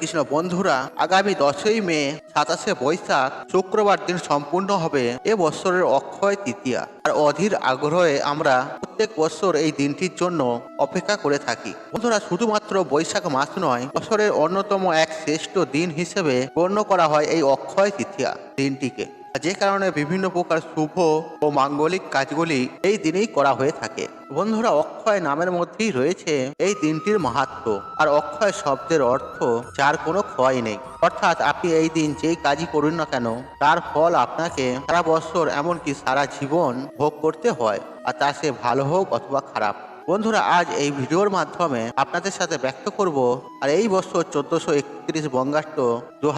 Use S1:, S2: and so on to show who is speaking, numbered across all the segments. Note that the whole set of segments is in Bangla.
S1: কৃষ্ণ বন্ধুরা, আগামী দশই মে, সাতাশে বৈশাখ, শুক্রবার দিন সম্পূর্ণ হবে এ বছরের অক্ষয় তৃতীয়া। আর অধীর আগ্রহে আমরা প্রত্যেক বছর এই দিনটির জন্য অপেক্ষা করে থাকি। বন্ধুরা, শুধুমাত্র বৈশাখ মাস নয় বছরের অন্যতম এক শ্রেষ্ঠ দিন হিসেবে গণ্য করা হয় এই অক্ষয় তৃতীয়া দিনটিকে। যে কারণে বিভিন্ন প্রকার শুভ ও মাঙ্গলিক কাজগুলি এই দিনেই করা হয়ে থাকে। বন্ধুরা, অক্ষয় নামের মধ্যেই রয়েছে এই দিনটির মাহাত্ম। আর অক্ষয় শব্দের অর্থ, যার কোনো ক্ষয় নেই। অর্থাৎ আপনি এই দিন যেই কাজই করুন না কেন, তার ফল আপনাকে সারা বছর এমনকি সারা জীবন ভোগ করতে হয়। আর তা সে ভালো হোক অথবা খারাপ। বন্ধুরা, আজ এই ভিডিওর মাধ্যমে আপনাদের সাথে ব্যক্ত করব আর এই বছর চোদ্দশো একত্রিশ বঙ্গাষ্ট দু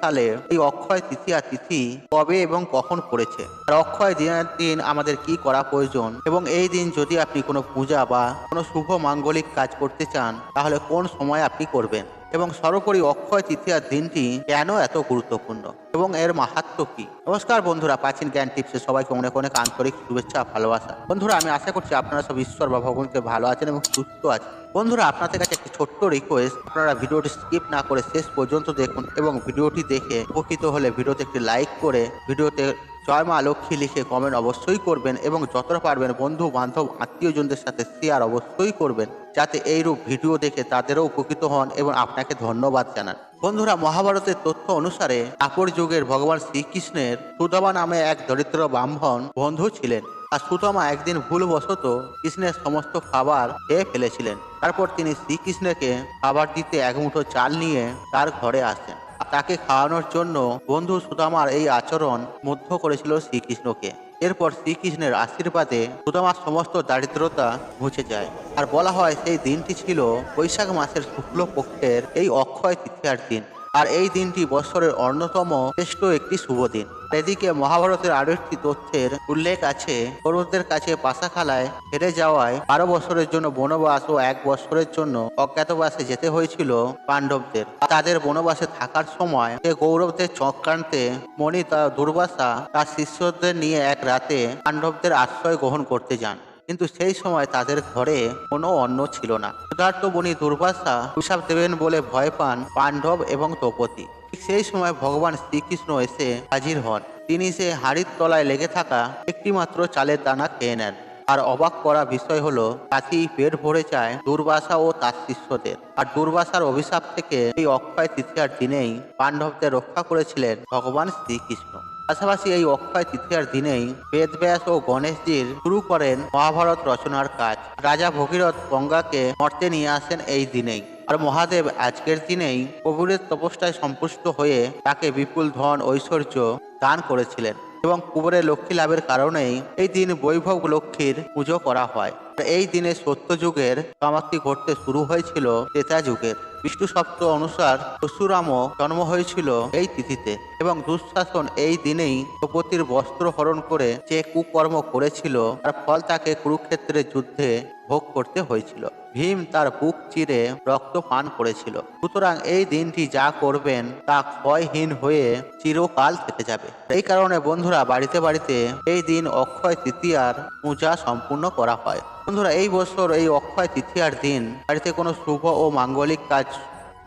S1: সালে এই অক্ষয় তৃতীয়া তিথি কবে এবং কখন পড়েছে? আর অক্ষয় দিনের দিন আমাদের কি করা প্রয়োজন? এবং এই দিন যদি আপনি কোনো পূজা বা কোনো শুভ মাঙ্গলিক কাজ করতে চান, তাহলে কোন সময় আপনি করবেন? এবং সর্বোপরি অক্ষয় তৃতীয়ার দিনটি কেন এত গুরুত্বপূর্ণ? এবং এর মাহাত্ম কি? নমস্কার বন্ধুরা, প্রাচীন জ্ঞান টিপসে সবাইকে অনেক অনেক আন্তরিক শুভেচ্ছা ভালোবাসা। বন্ধুরা, আমি আশা করছি আপনারা সব ঈশ্বর বা ভগবানকে ভালো আছেন এবং সুস্থ আছেন। বন্ধুরা, আপনাদের কাছে একটি ছোট্ট রিকোয়েস্ট আপনারা ভিডিওটি স্কিপ না করে শেষ পর্যন্ত দেখুন এবং ভিডিওটি দেখে উপকৃত হলে ভিডিওতে একটি লাইক করে ভিডিওতে জয় মা লক্ষ্মী লিখে কমেন্ট অবশ্যই করবেন এবং যতটা পারবেন বন্ধু বান্ধব আত্মীয়জনদের সাথে শেয়ার অবশ্যই করবেন। যাতে এইরূপ ভিডিও দেখে তাদেরও উপকৃত হন এবং আপনাকে ধন্যবাদ জানান। বন্ধুরা, মহাভারতের তথ্য অনুসারে আপর যুগের ভগবান শ্রীকৃষ্ণের সুদামা নামে এক দরিদ্র ব্রাহ্মণ বন্ধু ছিলেন। আর সুতমা একদিন ভুলবশত কৃষ্ণের সমস্ত খাবার খেয়ে ফেলেছিলেন। তারপর তিনি শ্রীকৃষ্ণকে খাবার দিতে এক মুঠো চাল নিয়ে তার ঘরে আসেন। তাকে খাওয়ানোর জন্য বন্ধু সুদামার এই আচরণ মুগ্ধ করেছিল শ্রীকৃষ্ণকে। এরপর শ্রীকৃষ্ণের আশীর্বাদে সুদামার সমস্ত দারিদ্রতা মুছে যায়। আর বলা হয়, সেই দিনটি ছিল বৈশাখ মাসের শুক্লপক্ষের এই অক্ষয় তৃতীয়ার দিন। আর এই দিনটি বছরের অন্যতম শ্রেষ্ঠ একটি শুভ দিন। এদিকে মহাভারতের আরও একটি তথ্যের উল্লেখ আছে কৌরবদের কাছে পাশাখালায় হেরে যাওয়ায় বারো বছরের জন্য বনবাস ও এক বছরের জন্য অজ্ঞাতবাসে যেতে হয়েছিল পাণ্ডবদের। তাদের বনবাসে থাকার সময় সে গৌরবদের চক্রান্তে মণি তা দুর্বাসা তার শিষ্যদের নিয়ে এক রাতে পাণ্ডবদের আশ্রয় গ্রহণ করতে যান। কিন্তু সেই সময় তাদের ঘরে কোনো অন্ন ছিল না। ক্ষুধার্ত বনি দুর্বাসা অভিশাপ দেবেন বলে ভয় পান পাণ্ডব এবং দ্রৌপদী। ঠিক সেই সময় ভগবান শ্রীকৃষ্ণ এসে হাজির হন। তিনি সে হাড়ির তলায় লেগে থাকা একটিমাত্র চালের দানা খেয়ে নেন। আর অবাক করা বিষয় হলো, তাকেই পেট ভরে যায় দুর্বাসা ও তার শিষ্যদের। আর দুর্বাসার অভিশাপ থেকে এই অক্ষয় তৃতীয়ার দিনেই পাণ্ডবদের রক্ষা করেছিলেন ভগবান শ্রীকৃষ্ণ। পাশাপাশি এই অক্ষয় তৃতীয়ার দিনেই বেদব্যাস ও গণেশজির শুরু করেন মহাভারত রচনার কাজ। রাজা ভগীরথ গঙ্গাকে মর্তে নিয়ে আসেন এই দিনেই। আর মহাদেব আজকের দিনেই প্রভুরের তপস্যায় সম্পুষ্ট হয়ে তাকে বিপুল ধন, ঐশ্বর্য দান করেছিলেন এবং কুবরের লক্ষ্মী লাভের কারণেই এই দিন বৈভব লক্ষ্মীর পুজো করা হয়। এই দিনে সত্য যুগের সমাপ্তি ঘটতে শুরু হয়েছিল ত্রেতা যুগের। বিষ্ণু সপ্ত অনুসার পরশুরামও জন্ম হয়েছিল এই তিথিতে এবং দুঃশাসন এই দিনেই দ্রৌপদীর বস্ত্র হরণ করে যে কুকর্ম করেছিল, তার ফল তাকে কুরুক্ষেত্রের যুদ্ধে ভোগ করতে হয়েছিল। ভীম তার বুক চিরে রক্ত পান করেছিল। সুতরাং এই দিনটি যা করবেন তা ক্ষয়হীন হয়ে চিরকাল থেকে যাবে। এই কারণে বন্ধুরা, বাড়িতে বাড়িতে এই দিন অক্ষয় তৃতীয়ার পূজা সম্পূর্ণ করা হয়। বন্ধুরা, এই বছর এই অক্ষয় তৃতীয়ার দিন বাড়িতে কোনো শুভ ও মাঙ্গলিক কাজ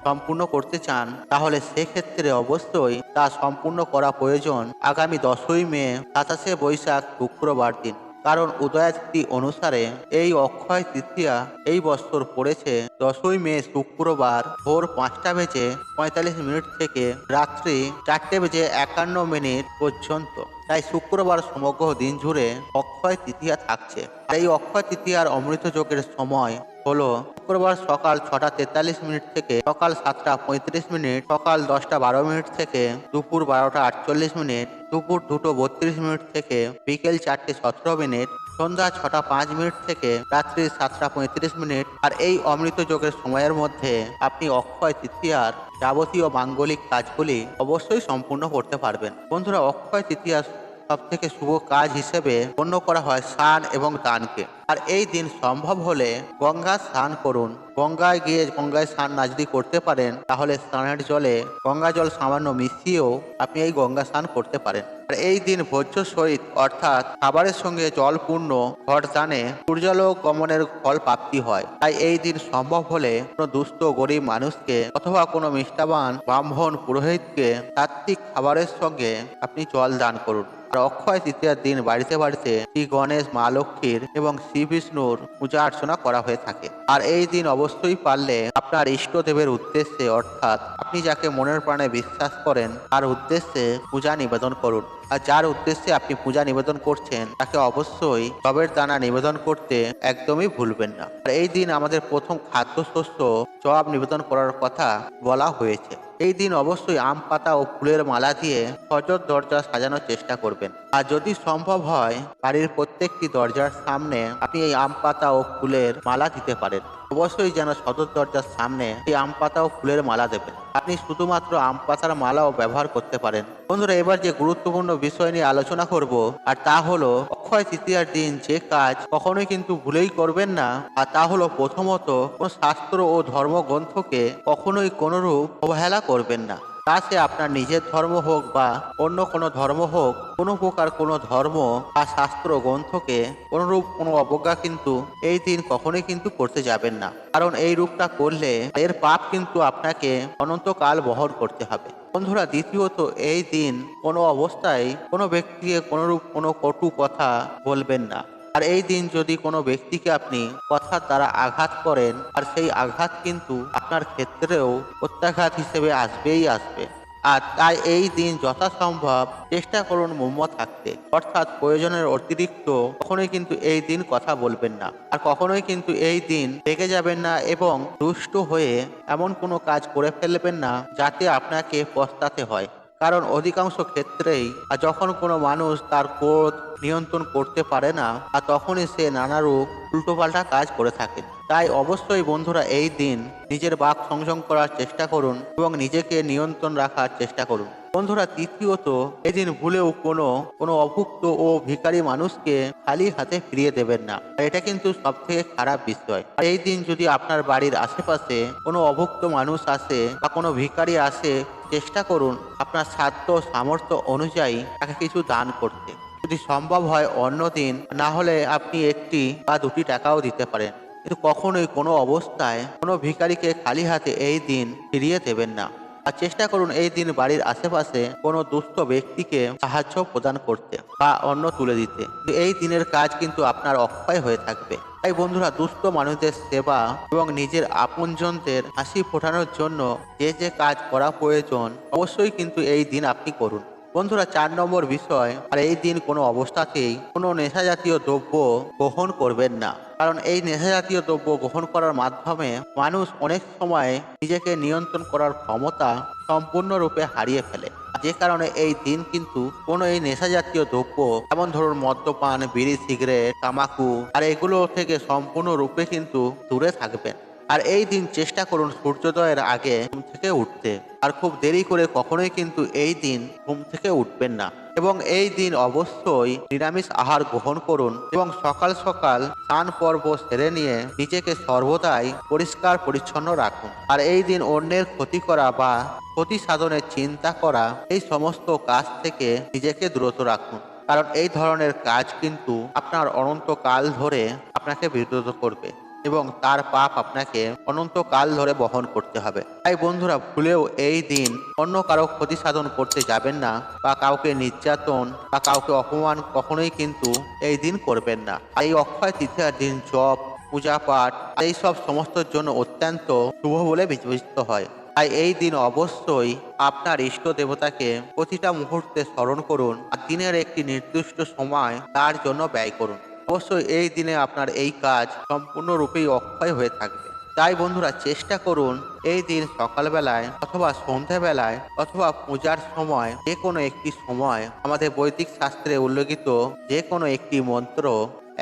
S1: সম্পূর্ণ করতে চান, তাহলে সেক্ষেত্রে অবশ্যই তা সম্পূর্ণ করা প্রয়োজন আগামী দশই মে, সাতাশে বৈশাখ, শুক্রবার দিন। কারণ উদয়াস্তি অনুসারে এই অক্ষয় তৃতীয়া এই বছর পড়েছে দশই মে, শুক্রবার ভোর পাঁচটা বেজে পঁয়তাল্লিশ মিনিট থেকে রাত্রি চারটে বেজে একান্ন মিনিট পর্যন্ত। তাই শুক্রবার সমগ্র দিন জুড়ে অক্ষয় তৃতীয়া থাকছে। এই অক্ষয় তৃতীয়ার অমৃত যোগের সময় হলো শুক্রবার সকাল ছটা তেতাল্লিশ মিনিট থেকে সকাল সাতটা পঁয়ত্রিশ মিনিট, সকাল দশটা বারো মিনিট থেকে দুপুর বারোটা আটচল্লিশ মিনিট, দুপুর দুটো বত্রিশ মিনিট থেকে বিকেল চারটে সতেরো মিনিট, সন্ধ্যা ছটা পাঁচ মিনিট থেকে রাত্রি সাতটা পঁয়ত্রিশ মিনিট। আর এই অমৃত যোগের সময়ের মধ্যে আপনি অক্ষয় তৃতীয়ার যাবতীয় মাঙ্গলিক কাজগুলি অবশ্যই সম্পূর্ণ করতে পারবেন। বন্ধুরা, অক্ষয় তৃতীয়া সব থেকে শুভ কাজ হিসেবে গণ্য করা হয় স্নান এবং দানকে। আর এই দিন সম্ভব হলে গঙ্গা স্নান করুন। গঙ্গায় গিয়ে গঙ্গায় স্নান না যদি করতে পারেন, তাহলে স্নানের জলে গঙ্গা জল সামান্য মিশিয়েও আপনি এই গঙ্গা স্নান করতে পারেন। আর এই দিন ভোজ্য সহিত অর্থাৎ খাবারের সঙ্গে জলপূর্ণ ঘট দানে সূর্যালোক গমনের ফল প্রাপ্তি হয়। তাই এই দিন সম্ভব হলে কোনো দুস্থ গরিব মানুষকে অথবা কোনো মিষ্টাবান ব্রাহ্মণ পুরোহিতকে তাত্ত্বিক খাবারের সঙ্গে আপনি জল দান করুন। আর অক্ষয় তৃতীয়ার দিন বাড়িতে বাড়িতে শ্রী গণেশ, মা লক্ষ্মীর এবং শ্রী বিষ্ণুর পূজা অর্চনা করা হয়ে থাকে। আর এই দিন অবশ্যই পারলে আপনার ইষ্টদেবের উদ্দেশ্যে, অর্থাৎ আপনি যাকে মনের প্রাণে বিশ্বাস করেন, তার উদ্দেশ্যে পূজা নিবেদন করুন। আর যার উদ্দেশ্যে আপনি পূজা নিবেদন করছেন, তাকে অবশ্যই টবের দানা নিবেদন করতে একদমই ভুলবেন না। আর এই দিন আমাদের প্রথম খাদ্যশস্য জবাব নিবেদন করার কথা বলা হয়েছে। এই দিন অবশ্যই আম পাতা ও ফুলের মালা দিয়ে সজর দরজা সাজানোর চেষ্টা করবেন। আর যদি সম্ভব হয়, বাড়ির প্রত্যেকটি দরজার সামনে আপনি এই আম পাতা ও ফুলের মালা দিতে পারেন। অবশ্যই যেন সদর দরজার সামনে এই আম পাতা ও ফুলের মালা দেবেন। আপনি শুধুমাত্র আম পাতার মালাও ব্যবহার করতে পারেন। বন্ধুরা, এবার যে গুরুত্বপূর্ণ বিষয় নিয়ে আলোচনা করব, আর তা হলো অক্ষয় তৃতীয়ার দিন যে কাজ কখনোই কিন্তু ভুলেই করবেন না, আর তা হলো প্রথমত কোন শাস্ত্র ও ধর্মগ্রন্থকে কখনোই কোনরূপ অবহেলা করবেন না। তা সে আপনার নিজের ধর্ম হোক বা অন্য কোনো ধর্ম হোক, কোনো প্রকার কোনো ধর্ম বা শাস্ত্র গ্রন্থকে কোনরূপ কোনো অবজ্ঞা কিন্তু এই দিন কখনোই কিন্তু করতে যাবেন না। কারণ এই রূপটা করলে এর পাপ কিন্তু আপনাকে অনন্তকাল বহন করতে হবে। বন্ধুরা, দ্বিতীয়ত এই দিন কোনো অবস্থায় কোনো ব্যক্তিকে কোনোরূপ কোনো কটু কথা বলবেন না। আর এই দিন যদি কোনো ব্যক্তিকে আপনি কথার দ্বারা আঘাত করেন, আর সেই আঘাত কিন্তু আপনার ক্ষেত্রেও প্রত্যাঘাত হিসেবে আসবেই আসবে। আর তাই এই দিন যথাসম্ভব চেষ্টা করুন মোম্ম থাকতে। অর্থাৎ প্রয়োজনের অতিরিক্ত কখনোই কিন্তু এই দিন কথা বলবেন না। আর কখনোই কিন্তু এই দিন রেগে যাবেন না এবং দুষ্ট হয়ে এমন কোনো কাজ করে ফেলবেন না যাতে আপনাকে পস্তাতে হয়। কারণ অধিকাংশ ক্ষেত্রেই, আর যখন কোনো মানুষ তার ক্রোধ নিয়ন্ত্রণ করতে পারে না, আর তখনই সে নানারূপ উল্টোপাল্টা কাজ করে থাকে। তাই অবশ্যই বন্ধুরা এই দিন নিজের বাক সংযম করার চেষ্টা করুন এবং নিজেকে নিয়ন্ত্রণ রাখার চেষ্টা করুন। বন্ধুরা, তৃতীয়ত এই দিন ভুলেও কোনো কোনো অভুক্ত ও ভিখারি মানুষকে খালি হাতে ফিরিয়ে দেবেন না। এটা কিন্তু সব থেকে খারাপ বিষয়। আর এই দিন যদি আপনার বাড়ির আশেপাশে কোনো অভুক্ত মানুষ আসে বা কোনো ভিখারি আসে, চেষ্টা করুন আপনার সাধ্য সামর্থ্য অনুযায়ী তাকে কিছু দান করতে। যদি সম্ভব হয় অন্য দিন, না হলে আপনি একটি বা দুটি টাকাও দিতে পারেন। কিন্তু কখনোই কোনো অবস্থায় কোনো ভিখারিকে খালি হাতে এই দিন ফিরিয়ে দেবেন না। আর চেষ্টা করুন এই দিন বাড়ির আশেপাশে কোনো দুস্থ ব্যক্তিকে সাহায্য প্রদান করতে বা অন্য তুলে দিতে। এই দিনের কাজ কিন্তু আপনার অক্ষয় হয়ে থাকবে। তাই বন্ধুরা, দুস্থ মানুষদের সেবা এবং নিজের আপনজনদের হাসি ফোটানোর জন্য যে যে কাজ করা প্রয়োজন, অবশ্যই কিন্তু এই দিন আপনি করুন। বন্ধুরা, চার নম্বর বিষয়, আর এই দিন কোনো অবস্থাতেই কোনো নেশা জাতীয় দ্রব্য গ্রহণ করবেন না। কারণ এই নেশা জাতীয় দ্রব্য গ্রহণ করার মাধ্যমে মানুষ অনেক সময় নিজেকে নিয়ন্ত্রণ করার ক্ষমতা সম্পূর্ণরূপে হারিয়ে ফেলে। যে কারণে এই দিন কিন্তু কোনো এই নেশা জাতীয় দ্রব্য, যেমন ধরুন মদ্যপান, বিড়ি, সিগারেট, তামাকু, আর এগুলো থেকে সম্পূর্ণরূপে কিন্তু দূরে থাকবেন। আর এই দিন চেষ্টা করুন সূর্যোদয়ের আগে ঘুম থেকে উঠতে। আর খুব দেরি করে কখনোই কিন্তু এই দিন ঘুম থেকে উঠবেন না। এবং এই দিন অবশ্যই নিরামিষ আহার গ্রহণ করুন এবং সকাল সকাল স্নান পর্ব সেরে নিয়ে নিজেকে সর্বদাই পরিষ্কার পরিচ্ছন্ন রাখুন। আর এই দিন অন্যের ক্ষতি করা বা ক্ষতি সাধনের চিন্তা করা, এই সমস্ত কাজ থেকে নিজেকে দূরত রাখুন। কারণ এই ধরনের কাজ কিন্তু আপনার অনন্তকাল ধরে আপনাকে বিরত করবে। এবং তার পাপ আপনাকে অনন্তকাল ধরে বহন করতে হবে। তাই বন্ধুরা, ভুলেও এই দিন অন্য কারও ক্ষতি সাধন করতে যাবেন না বা কাউকে নির্যাতন বা কাউকে অপমান কখনোই কিন্তু এই দিন করবেন না। এই অক্ষয় তৃতীয়ার দিন জপ, পূজা পাঠ এই সব সমস্তর জন্য অত্যন্ত শুভ বলে বিবেচিত হয়। তাই এই দিন অবশ্যই আপনার ইষ্ট দেবতাকে প্রতিটা মুহূর্তে স্মরণ করুন আর দিনের একটি নির্দিষ্ট সময় তার জন্য ব্যয় করুন। অবশ্যই এই দিনে আপনার এই কাজ সম্পূর্ণরূপেই অক্ষয় হয়ে থাকবে। তাই বন্ধুরা চেষ্টা করুন এই দিন সকালবেলায় অথবা সন্ধ্যাবেলায় অথবা পূজার সময় যে কোনো একটি সময় আমাদের বৈদিক শাস্ত্রে উল্লেখিত যে কোনো একটি মন্ত্র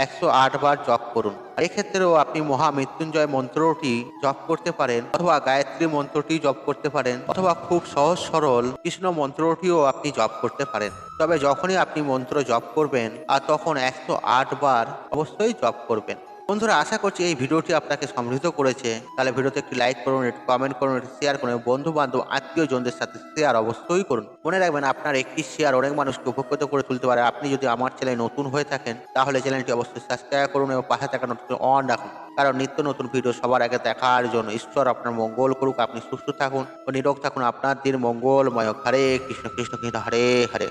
S1: একশো আট বার জপ করুন। এক্ষেত্রেও আপনি মহামৃত্যুঞ্জয় মন্ত্রটি জপ করতে পারেন অথবা গায়ত্রী মন্ত্রটি জপ করতে পারেন অথবা খুব সহজ সরল কৃষ্ণ মন্ত্রটিও আপনি জপ করতে পারেন। তবে যখনই আপনি মন্ত্র জপ করবেন, আর তখন একশো আট বার অবশ্যই জপ করবেন। বন্ধুরা, আশা করছি এই ভিডিওটি আপনাকে সমৃদ্ধ করেছে। তাহলে ভিডিওতে একটি লাইক করুন, একটি কমেন্ট করুন, একটি শেয়ার করুন বন্ধু বান্ধব আত্মীয় জনদের সাথে শেয়ার অবশ্যই করুন। মনে রাখবেন, আপনার একটি শেয়ার অনেক মানুষকে উপকৃত করে তুলতে পারে। আপনি যদি আমার চ্যানেলে নতুন হয়ে থাকেন, তাহলে চ্যানেলটি অবশ্যই সাবস্ক্রাইব করুন এবং পাশে থাকা নোটিফিকেশন অন রাখুন। কারণ নিত্য নতুন ভিডিও সবার আগে দেখার জন্য ঈশ্বর আপনার মঙ্গল করুক, আপনি সুস্থ থাকুন ও নিরোগ থাকুন। আপনার দিন মঙ্গলময় হরে কৃষ্ণ কৃষ্ণ কৃষ্ণ, হরে হরে।